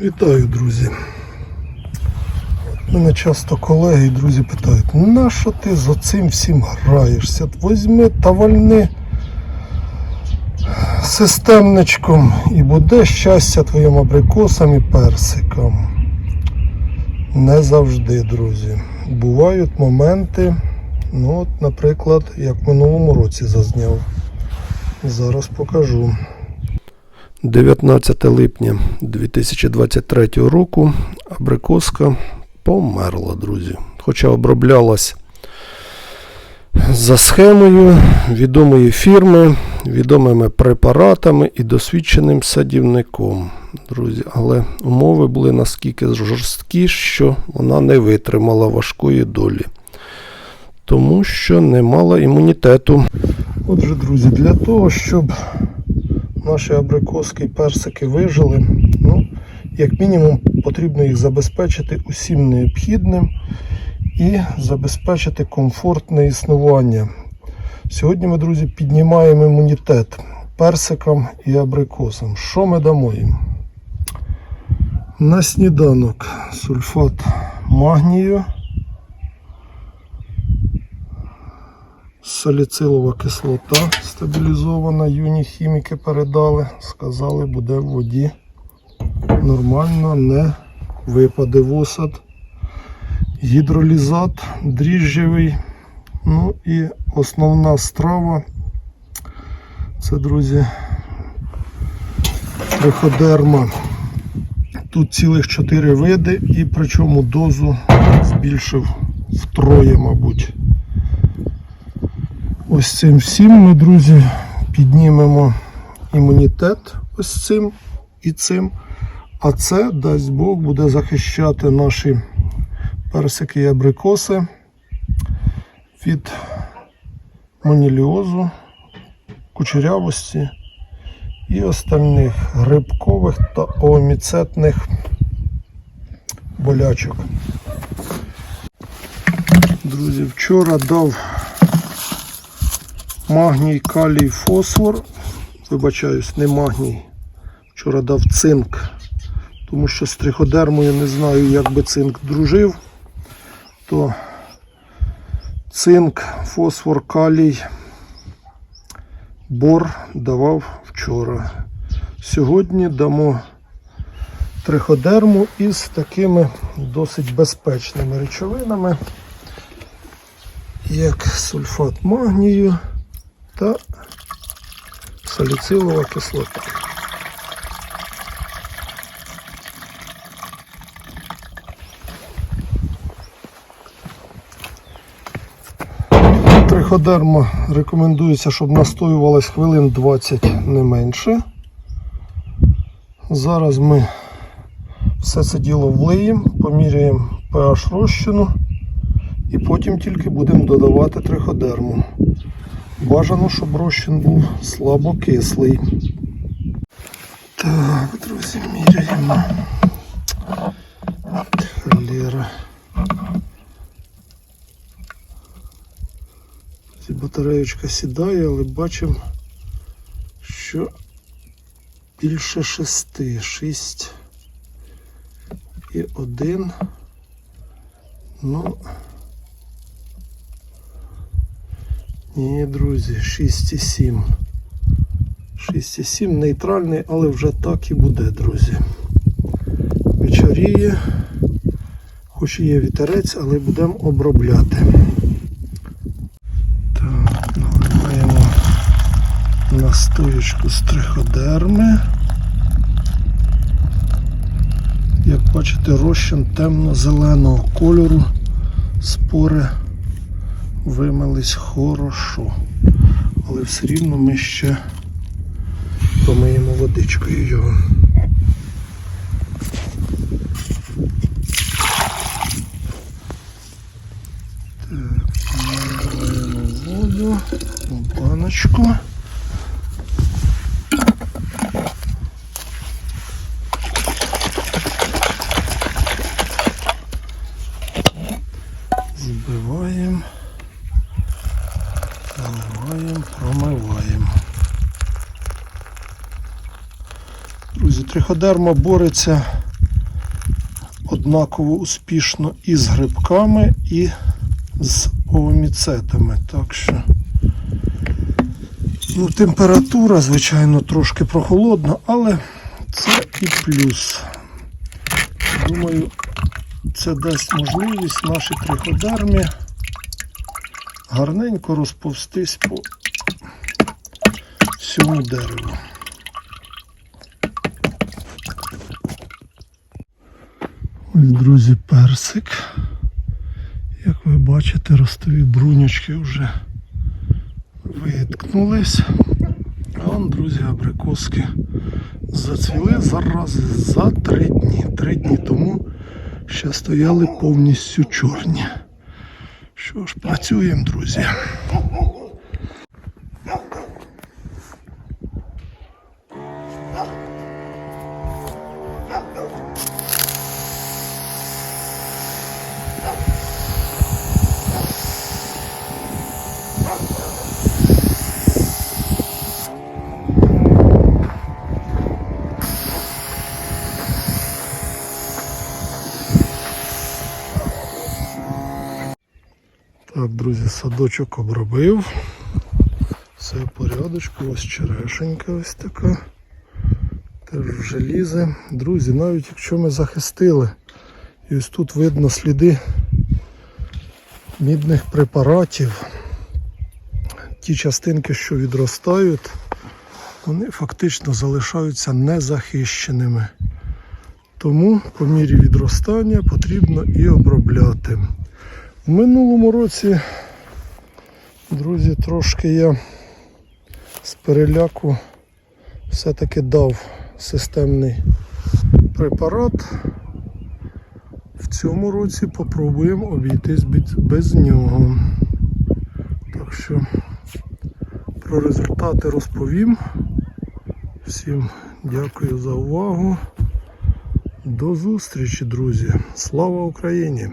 Вітаю, друзі. Мене часто колеги і друзі питають, на що ти з оцим всім граєшся? Возьми та вальни системничком і буде щастя твоїм абрикосам і персикам. Не завжди, друзі. Бувають моменти, ну от, наприклад, як в минулому році зазняв. Зараз покажу. 19 липня 2023 року абрикоска померла, друзі. Хоча оброблялась за схемою відомої фірми, відомими препаратами і досвідченим садівником. Друзі, але умови були наскільки жорсткі, що вона не витримала важкої долі. Тому що не мала імунітету. Отже, друзі, для того, щоб наші абрикоски і персики вижили, ну, як мінімум, потрібно їх забезпечити усім необхідним і забезпечити комфортне існування. Сьогодні ми, друзі, піднімаємо імунітет персикам і абрикосам. Що ми дамо їм? На сніданок сульфат магнію, саліцилова кислота стабілізована, юні хіміки передали, сказали, буде в воді нормально, не випаде в осад. Гідролізат дріжджевий. Ну і основна страва. Це, друзі, триходерма. Тут цілих 4 види і причому дозу збільшив втроє, мабуть. Ось цим всім ми, друзі, піднімемо імунітет ось цим і цим. А це, дасть Бог, буде захищати наші персики і абрикоси від моніліозу, кучерявості і остальних грибкових та оміцетних болячок. Друзі, вчора дав магній, калій, фосфор. Вибачаюсь, не магній. Вчора дав цинк, тому що з триходермою не знаю, як би цинк дружив. То цинк, фосфор, калій, бор давав вчора. Сьогодні дамо триходерму із такими досить безпечними речовинами, як сульфат магнію та саліцилова кислота. Триходерма рекомендується, щоб настоювалась хвилин 20 не менше. Зараз ми все це діло влиємо, поміряємо pH розчину і потім тільки будемо додавати триходерму. Бажано, щоб розчин був слабокислий. Так, друзі, міряємо. Холера. Батареєчка сідає, але бачимо, що більше шести. Шість і один. Ну. Ні, друзі, 6,7. 6,7 нейтральний, але вже так і буде, друзі. Вечоріє, хоч і є вітерець, але будемо обробляти. Так, наливаємо настоючку з триходерми. Як бачите, розчин темно-зеленого кольору, спори вимились хорошо. Але все рівно ми ще помиємо водичкою його. Воду баночку. Збиваємо. Промиваємо. Друзі, триходерма бореться однаково успішно і з грибками, і з овоміцетами. Так що ну, температура, звичайно, трошки прохолодна, але це і плюс. Думаю, це дасть можливість нашій триходермі гарненько розповстись по всьому дереву. Ось, друзі, персик. Як ви бачите, ростові брунючки вже виткнулись. А вон, друзі, абрикоски зацвіли зараз за три дні. Три дні тому ще стояли повністю чорні. Що ж, працюємо, друзі. Так, друзі, садочок обробив. Все в порядочку, ось черешенька ось така. Теж вже. Друзі, навіть якщо ми захистили, і ось тут видно сліди мідних препаратів, ті частинки, що відростають, вони фактично залишаються незахищеними. Тому по мірі відростання потрібно і обробляти. В минулому році, друзі, трошки я з переляку все-таки дав системний препарат. В цьому році попробуємо обійтись без- нього. Так що про результати розповім. Всім дякую за увагу. До зустрічі, друзі. Слава Україні!